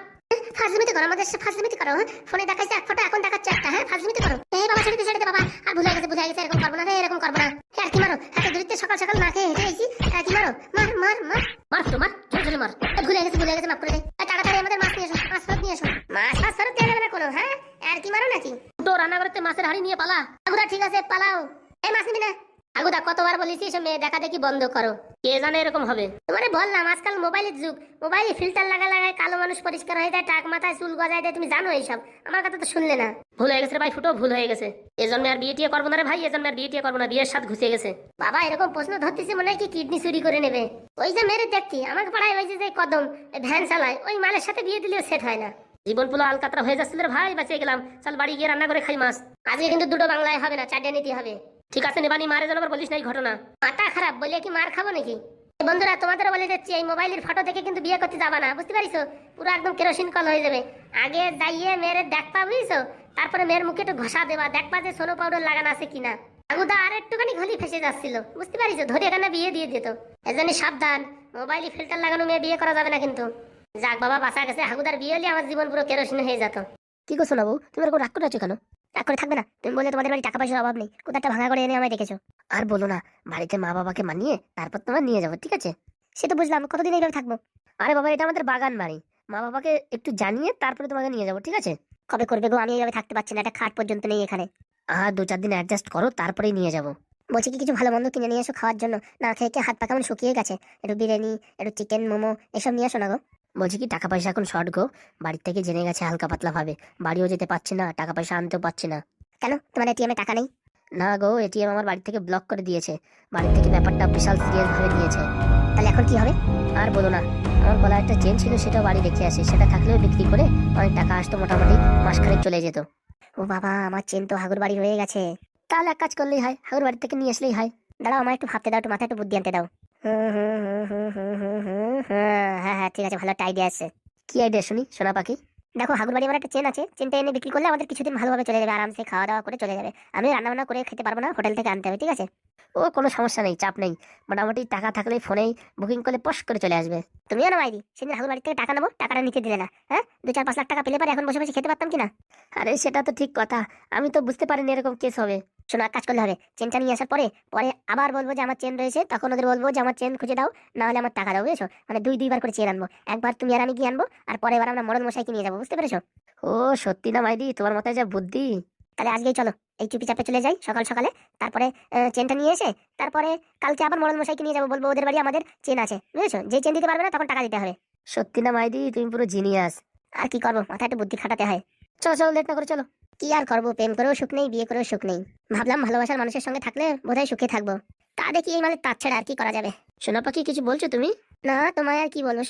ফাজলিমিতে করো আমাদের সাথে ফাজলিমিতে করো হ্যাঁ? ফোনে দেখাইছে এক ফটো এখন দেখাচ্ছে একটা হ্যাঁ? ফাজলিমিতে করো। এই বাবা ছেড়ে ছেড়ে বাবা। আর ভুলে গেছে বুঝে গেছে এরকম করব না এরকম করব না। আর কি মারো? এত দূরিতে সকাল সকাল না খেয়ে হেঁটে আইছি আর কি মারো? মার মার মার। মার ফুটো মার জোরে জোরে মার। ভুলে গেছে ভুলে গেছে মাফ করে দে। এ, তাড়াতাড়ি আমাদের মাছ নিয়ে এসো মাছ ফেরত নিয়ে এসো। মাছ ফাছ ফেরত দিয়ে দেবে না কোনো হ্যাঁ? আর কি মারো নাকি? ফুটো রান্না করতে মাছের হাড়ি নিয়ে পালা। আগুদা ঠিক আছে পালাও। এই মাছ নিবি না। আগুদা, কতবার বলেছি এসব মেয়ে দেখা দেখি বন্ধ করো? কে জানে এরকম হবে? তোমারে বললাম, আজকাল মোবাইলের যুগ। মোবাইলে ফিল্টার লাগা লাগায় কালো মানুষ পরিষ্কার হয়ে যায়, টাক মাথায় চুল গজায় দেয়, তুমি জানো এইসব? আমার কথা তো শুনলে না। ভুল হয়ে গেছে ভাই, ফুটো, ভুল হয়ে গেছে। এ জন্মে আর বিয়ে টিয়ে করব না রে ভাই এ জন্মে আর বিয়ে টিয়ে করব না, বিয়ের সাথে ঘুষে গেছে। বাবা, এরকম প্রশ্ন ধরতেছে মনে হয় কি কিডনি চুরি করে নেবে। ওই যে মেরে দেখছি, আমাকে পাড়ায় ওই যে কদম ভ্যান চালায়, ওই মালের সাথে বিয়ে দিলেও সেট হয় না। জীবন পুলো আলকাতরা হয়ে যাচ্ছিল ভাই, বাঁচিয়ে গেলাম। চল বাড়ি গিয়ে রান্না করে খাই মাছ। আজকে কিন্তু দুটো বাংলায় হবে না, চারটে নিতে হবে। ঠিক আছে, নেবানি, মারে যেন বলিস না এই ঘটনা। মাথা খারাপ বলে কি মার খাব নাকি? বন্ধুরা তোমাদের বলে যাচ্ছি এই মোবাইলের ফটো দেখে কিন্তু বিয়ে করতে যাবা না, বুঝতে পারিছো? পুরো একদম কেরোসিন কল হয়ে যাবে। আগে যাইয়ে মেয়ের দেখবা বুঝছ? তারপরে মেয়ের মুখে একটু ঘষা দেবা দেখবা যে সোনো পাউডার লাগানো আছে কিনা। আগুদা আর একটুখানি ঘলি ফেসে যাচ্ছিল, বুঝতে পারিস ধরে এখানে বিয়ে দিয়ে দিত। এজন্য সাবধান, মোবাইলে ফিল্টার লাগানো মেয়ে বিয়ে করা যাবে না কিন্তু। যাক বাবা বাসা গেছে হাগুদার বিয়ে হলে আমার জীবন পুরো কেরোসিন হয়ে যেত। কি করছ না বউ তুমি এরকম রাগ করে কেন? রাগ করে থাকবে না। তুমি বলে তোমাদের বাড়ি টাকা পয়সার অভাব নেই। কোথাও ভাঙা করে এনে আমায় দেখেছ আর বলো না বাড়িতে মা বাবাকে মানিয়ে তারপর তোমার নিয়ে যাব ঠিক আছে? সে তো বুঝলাম কতদিন এইভাবে থাকব? আরে বাবা এটা আমাদের বাগান বাড়ি। মা বাবাকে একটু জানিয়ে তারপরে তোমাকে নিয়ে যাব ঠিক আছে? কবে করবে গো? আমি এইভাবে থাকতে পারছি না একটা খাট পর্যন্ত নেই এখানে। আর দু চার দিন অ্যাডজাস্ট করো তারপরেই নিয়ে যাব। বলছি কি কিছু ভালো মন্দ কিনে নিয়ে এসো খাওয়ার জন্য। না খেয়ে খেয়ে হাত পা কেমন শুকিয়ে গেছে। একটু বিরিয়ানি একটু চিকেন মোমো এসব নিয়ে এসো না গো। বলছি কি টাকা পয়সা এখন শর্ট গো। বাড়ির থেকে জেনে গেছে হালকা পাতলা ভাবে। বাড়িও যেতে পারছি না টাকা পয়সা আনতেও পারছি না। কেন? তোমার এটিএমে টাকা নেই? না গো এটিএম আমার বাড়ি থেকে ব্লক করে দিয়েছে। বাড়ি থেকে ব্যাপারটা বিশাল সিরিয়াস ভাবে নিয়েছে। তাহলে এখন কি হবে? আর বলো না। আমার গলায় একটা চেন ছিল সেটাও বাড়ি রেখে আসি। সেটা থাকলেও বিক্রি করে অনেক টাকা আসতো মোটামুটি মাসখানেক চলে যেত। ও বাবা আমার চেন তো হাগুর বাড়ি হয়ে গেছে। তাহলে এক কাজ করলেই হয় হাগুর বাড়ি থেকে নিয়ে আসলেই হয়। দাঁড়াও আমার একটু ভাবতে দাও একটু মাথায় একটু বুদ্ধি আনতে দাও। হ্যাঁ হ্যাঁ ঠিক আছে, ভালো একটা আইডিয়া আছে। কি আইডিয়া শুনি, সোনা পাখি? দেখো হাগুর বাড়ি আমার একটা চেন আছে। চেনটা এনে বিক্রি করলে আমাদের কিছুদিন ভালোভাবে চলে যাবে, আরামসে খাওয়া দাওয়া করে চলে যাবে। আমি রান্না বান্না করে খেতে পারব না, হোটেল থেকে আনতে হবে, ঠিক আছে? ও, কোনো সমস্যা নেই, চাপ নেই। মোটামুটি টাকা থাকলে ফোনেই বুকিং করলে পশ করে চলে আসবে। তুমিও না মাইদি সেদিন হাগুর বাড়ি থেকে টাকা নেব, টাকাটা নিতে দিলে না হ্যাঁ? দু চার পাঁচ লাখ টাকা পেলে পারে এখন বসে বসে খেতে পারতাম কিনা? আরে, সেটা তো ঠিক কথা। আমি তো বুঝতে পারিনি এরকম কেস হবে। শোনো এক কাজ করলে হবে। চেনটা নিয়ে আসার পরে পরে আবার বলব যে আমার চেন রয়েছে তখন ওদের বলব যে আমার চেন খুঁজে দাও না হলে আমার টাকা দাও বুঝেছ? মানে দুই দুইবার করে চেন আনব। একবার তুমি আর আমি গিয়ে আনব আর পরে এবার আমরা মরণ মশাইকে নিয়ে যাব বুঝতে পেরেছ? ও সত্যি না মাইদি তোমার মাথায় যা বুদ্ধি। তাহলে আজকেই চলো এই চুপি চাপে চলে যাই সকাল সকালে। তারপরে চেনটা নিয়ে এসে তারপরে কালকে আবার মরণ মশাইকে নিয়ে যাব বলব ওদের বাড়ি আমাদের চেন আছে বুঝেছ? যে চেন দিতে পারবে না তখন টাকা দিতে হবে। সত্যি না মাইদি তুমি পুরো জিনিয়াস আর কি করব মাথায় একটু বুদ্ধি খাটাতে হয়। চলো চলো লেট না করে চলো। কি আর করব? প্রেম করেও সুখ নেই, বিয়ে করেও সুখ নেই। ভাবলাম ভালোবাসার মানুষের সঙ্গে থাকলে বোধহয় সুখে থাকব। তা দেখি এই মানে তার ছাড়া আর কি করা যাবে? সোনা পাখি, কিছু বলছো তুমি? না, তোমায় আর কি বলব?